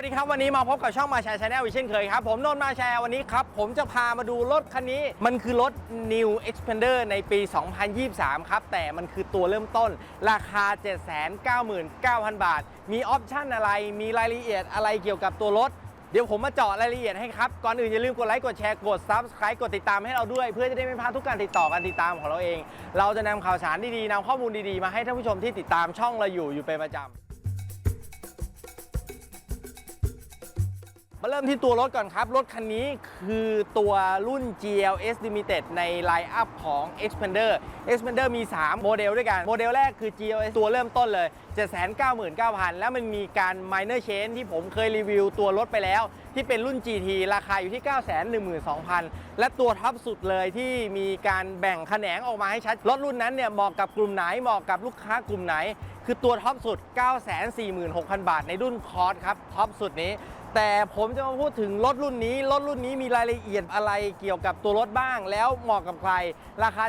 วัสดีครับ วันนี้มาพบกับช่องมาแชร์ชาแนลอีกเช่นเคยครับ ผมนนท์มาแชร์วันนี้ครับ ผมจะพามาดูรถคันนี้ มันคือรถ New Expander ในปี 2023 ครับ แต่มันคือตัวเริ่มต้น ราคา 799,000 บาท มีออปชั่นอะไร มีรายละเอียดอะไรเกี่ยวกับตัวรถเดี๋ยวผมมาเจาะรายละเอียดให้ครับ ก่อนอื่นอย่าลืมกดไลค์ กดแชร์ กด Subscribe กดติดตามให้เราด้วย เพื่อจะได้ไม่พลาดทุกการติดต่อการติดตามของเราเอง เราจะนำข่าวสารดีๆนำข้อมูลดีๆ มาให้ท่านผู้ชมที่ติดตามช่องเราอยู่อยู่เป็นประจำ มาเริ่มที่ตัวรถก่อนครับ รถคันนี้คือตัวรุ่น GLS Limited ในไลน์อัพของ Expander Expander มี 3 โมเดลด้วยกัน โมเดลแรกคือ GLS ตัวเริ่มต้นเลย 799,000 แล้วมันมีการ minor change ที่ผมเคยรีวิวตัวรถไปแล้ว ที่เป็นรุ่น GT ราคาอยู่ที่ 912,000 และตัวท็อปสุดเลยที่มีการแบ่งแขนงออกมาให้ชัด รถรุ่นนั้นเนี่ยเหมาะกับกลุ่มไหนเหมาะกับลูกค้ากลุ่มไหน คือตัวท็อปสุด 946,000 บาท ในรุ่นคอร์สครับท็อปสุดนี้ แต่ผมจะมาพูดถึงรถรุ่นนี้ รถรุ่นนี้มีรายละเอียดอะไรเกี่ยวกับตัวรถบ้าง แล้วเหมาะกับใคร ราคา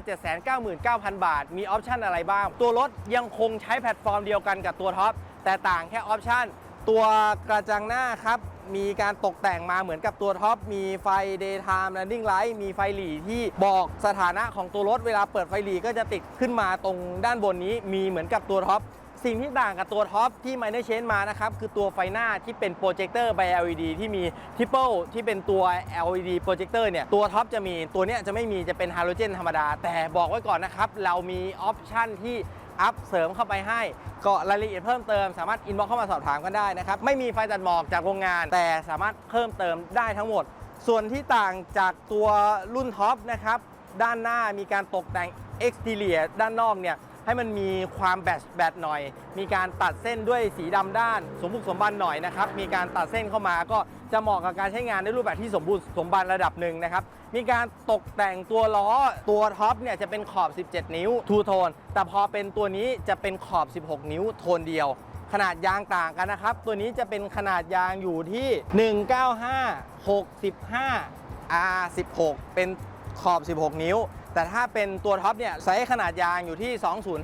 799,000 บาท มีออปชันอะไรบ้าง ตัวรถยังคงใช้แพลตฟอร์มเดียวกันกับตัวท็อป แต่ต่างแค่ออปชันตัวกระจังหน้าครับ มีการตกแต่งมาเหมือนกับตัวท็อป มีไฟ daytime running light มีไฟหลีที่บอกสถานะของตัวรถ เวลาเปิดไฟหลีก็จะติดขึ้นมาตรงด้านบนนี้ มีเหมือนกับตัวท็อป สิ่งที่ต่างกับตัวท็อปที่ Minor Change มานะครับ คือตัวไฟหน้าที่เป็นโปรเจคเตอร์ by LED ที่มีทิปเปิลที่เป็นตัว LED โปรเจคเตอร์เนี่ย ตัวท็อปจะมีตัวเนี้ยจะไม่มีจะเป็นฮาโลเจนธรรมดา แต่บอกไว้ก่อนนะครับ เรามีออปชันที่อัพเสริมเข้าไปให้ก็รายละเอียดเพิ่มเติมสามารถอินบ็อกเข้ามาสอบถามกันได้นะครับ ไม่มีไฟตัดหมอกจากโรงงาน แต่สามารถเพิ่มเติมได้ทั้งหมด ส่วนที่ต่างจากตัวรุ่นท็อปนะครับด้านหน้ามีการตกแต่ง exterior ด้านนอกเนี่ย ให้มันมีความแบตแบตหน่อย มีการตัดเส้นด้วยสีดำด้าน สมบุกสมบันหน่อยนะครับ มีการตัดเส้นเข้ามาก็จะเหมาะกับการใช้งานในรูปแบบที่สมบูรณ์สมบันระดับหนึ่งนะครับ มีการตกแต่งตัวล้อตัวท็อปเนี่ยจะเป็นขอบ 17 นิ้วทูโทน แต่พอเป็นตัวนี้จะเป็นขอบ 16 นิ้วโทนเดียว ขนาดยางต่างกันนะครับ ตัวนี้จะเป็นขนาดยางอยู่ที่ 195 65 R16 เป็นขอบ 16 นิ้ว แต่ถ้าเป็นตัวท็อปเนี่ยไซส์ขนาดยางอยู่ที่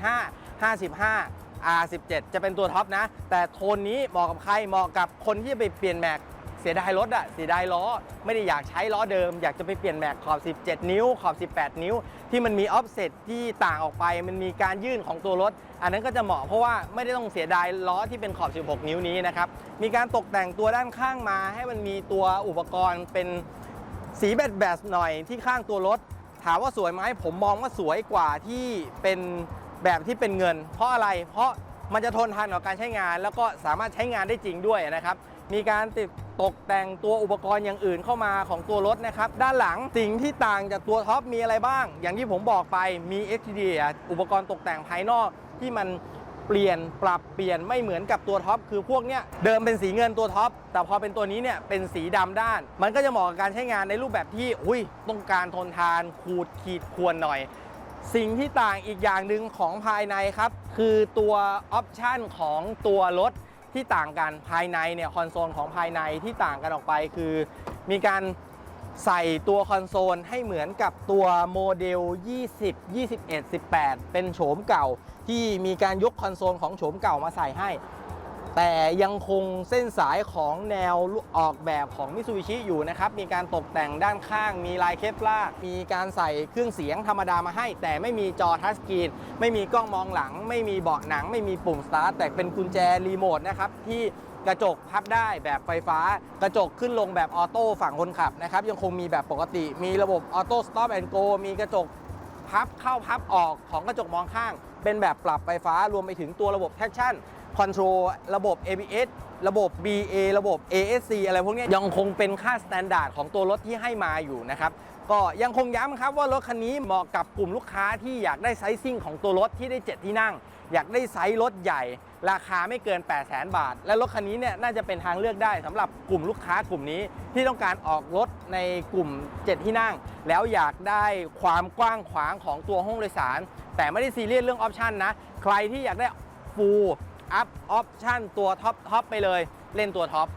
205 55 R17 จะเป็นตัวท็อปนะ แต่โทนนี้เหมาะกับใครเหมาะกับคนที่จะไปเปลี่ยนแม็กเสียดายรถอะเสียดายล้อ ไม่ได้อยากใช้ล้อเดิม อยากจะไปเปลี่ยนแม็กขอบ 17 นิ้ว ขอบ 18 นิ้ว ที่มันมีออฟเซตที่ต่างออกไป มันมีการยื่นของตัวรถ อันนั้นก็จะเหมาะเพราะว่าไม่ได้ต้องเสียดายล้อที่เป็นขอบ 16 นิ้วนี้นะครับ มีการตกแต่งตัวด้านข้างมา ให้มันมีตัวอุปกรณ์เป็นสีแบดแบดหน่อยที่ข้างตัวรถ ถามว่าสวยไหมผมมองว่าสวยกว่าที่เป็นแบบที่เป็นเงิน เพราะอะไรเพราะมันจะทนทานต่อการใช้งาน แล้วก็สามารถใช้งานได้จริงด้วยนะครับมีการติดตกแต่งตัวอุปกรณ์อย่างอื่นเข้ามาของตัวรถนะครับ ด้านหลังสิ่งที่ต่างจากตัวท็อปมีอะไรบ้าง อย่างที่ผมบอกไปมี exterior อุปกรณ์ตกแต่งภายนอกที่มัน เปลี่ยนปรับเปลี่ยนไม่เหมือนกับตัวท็อปคือพวกเนี้ยเดิมเป็นสีเงินตัวท็อปแต่พอเป็นตัวนี้เนี่ยเป็นสีดำด้าน มันก็จะเหมาะกับการใช้งานในรูปแบบที่อุ้ยต้องการทนทานขูดขีดควรหน่อย สิ่งที่ต่างอีกอย่างหนึ่งของภายในครับ คือตัวออปชันของตัวรถที่ต่างกันภายในเนี่ยคอนโซลของภายในที่ต่างกันออกไปคือ มีการ ใส่ตัวคอนโซลให้เหมือนกับตัวโมเดล 20 21 18 เป็นโฉมเก่าที่มีการยกคอนโซลของโฉมเก่ามาใส่ให้ แต่ยังคงเส้นสายของแนวออกแบบของมิ t ซูบิชิอยู่นะครับ มีการตกแต่งด้านข้าง มีลายเคปลามีการใส่เครื่องเสียงธรรมดามาให้ แต่ไม่มีจอทัชสกรีน ไม่มีกล้องมองหลัง ไม่มีเบาะหนัง ไม่มีปุ่มสตาร์ทแต่เป็นกุญแจรีโมทนะครับที่ กระจกพับได้แบบไฟฟ้า กระจกขึ้นลงแบบออโต้ฝั่งคนขับนะครับยังคงมีแบบปกติ มีระบบออโต้สต็อปแอนด์โกมีกระจกพับเข้าพับออกของกระจกมองข้าง เป็นแบบปรับไฟฟ้ารวมไปถึงตัวระบบแทชชั่น traction control ระบบ ABS ระบบ BA ระบบ ASC อะไรพวกนี้ยังคงเป็นค่าสแตนดาร์ดของตัวรถที่ให้มาอยู่นะครับ ก็ยังคงย้ำครับว่ารถคันนี้เหมาะกับกลุ่มลูกค้าที่อยากได้ไซซิ่งของตัวรถที่ได้ 7 ที่นั่ง อยากได้ไซส์รถใหญ่ ราคาไม่เกิน 8 0 0 0 0 0บาท และรถคันนี้เนี่ยน่าจะเป็นทางเลือกได้สำหรับกลุ่มลูกค้ากลุ่มนี้ที่ต้องการออกรถในกลุ่ม 7 ที่นั่ง แล้วอยากได้ความกว้างขวางของตัวห้องโดยสาร แต่ไม่ได้ซีเรียสเรื่องออปชันนะใครที่อยากได้ฟูล อัพออปชันตัวท็อปท็อปไปเลย เล่นตัวท็อป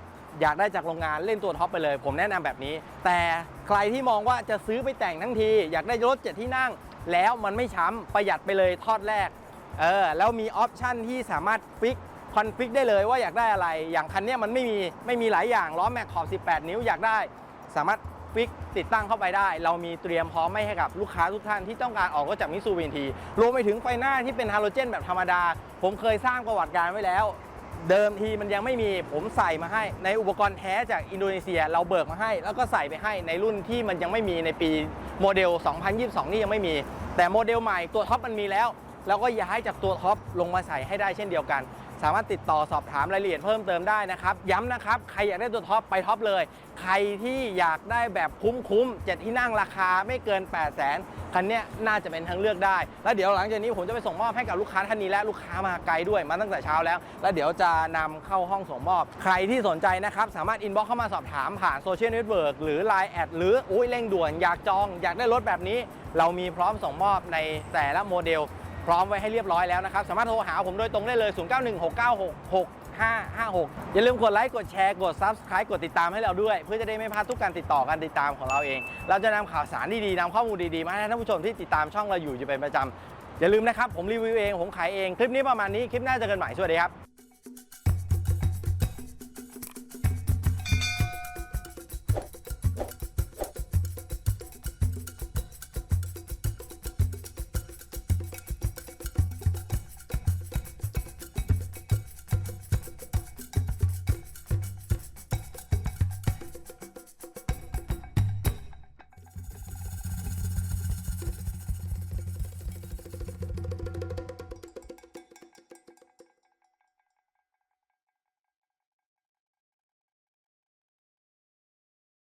อยากได้จากโรงงานเล่นตัวท็อปไปเลย ผมแนะนำแบบนี้ แต่ใครที่มองว่าจะซื้อไปแต่งทั้งที อยากได้รถเจ็ดที่นั่ง แล้วมันไม่ช้ำประหยัดไปเลยทอดแรกเออแล้วมีออปชันที่สามารถฟิกคอนฟิกได้เลยว่าอยากได้อะไร อย่างคันนี้มันไม่มีไม่มีหลายอย่างล้อแม็กขอบ 18 นิ้วอยากได้ สามารถ ฟิกติดตั้งเข้าไปได้ เรามีเตรียมพร้อมไม่ให้กับลูกค้าทุกท่านที่ต้องการออกรถจากมิซูบินทีรวมไปถึงไฟหน้าที่เป็นฮาโลเจนแบบธรรมดา ผมเคยสร้างประวัติการไว้แล้ว เดิมทีมันยังไม่มีผมใส่มาให้ ในอุปกรณ์แท้จากอินโดนีเซียเราเบิกมาให้ แล้วก็ใส่ไปให้ในรุ่นที่มันยังไม่มีในปีโมเดล 2022 นี่ยังไม่มี แต่โมเดลใหม่ตัวท็อปมันมีแล้ว แล้วก็ย้ายจากตัวท็อปลงมาใส่ให้ได้เช่นเดียวกัน สามารถติดต่อสอบถามรายละเอียดเพิ่มเติมได้นะครับ ย้ำนะครับ ใครอยากได้ตัวท็อปไปท็อปเลย ใครที่อยากได้แบบคุ้มๆเจ็ดที่นั่งราคาไม่เกิน 8 0 0 0 0 0คันนี้น่าจะเป็นทางเลือกได้ แล้วเดี๋ยวหลังจากนี้ผมจะไปส่งมอบให้กับลูกค้าท่านนี้และลูกค้ามาไกลด้วยมาตั้งแต่เช้าแล้ว แล้วเดี๋ยวจะนำเข้าห้องส่งมอบ ใครที่สนใจนะครับสามารถอินบ็อกเข้ามาสอบถามผ่านโซเชียลเน็ตเวิร์กหรือ Line แอดหรืออุ้ยเร่งด่วนอยากจอง อยากได้รถแบบนี้ เรามีพร้อมส่งมอบในแต่ละโมเดล พร้อมไว้ให้เรียบร้อยแล้วนะครับ สามารถโทรหาผมโดยตรงได้เลย 0916966556 อย่าลืมกดไลค์ กดแชร์ กด Subscribe กดติดตามให้เราด้วย เพื่อจะได้ไม่พลาดทุกการติดต่อการติดตามของเราเอง เราจะนำข่าวสารดีๆนำข้อมูลดีๆ มาให้ท่านผู้ชมที่ติดตามช่องเราอยู่อยู่เป็นประจำอย่าลืมนะครับผมรีวิวเองผมขายเองคลิปนี้ประมาณนี้คลิปหน้าเจอกันใหม่สวัสดีครับ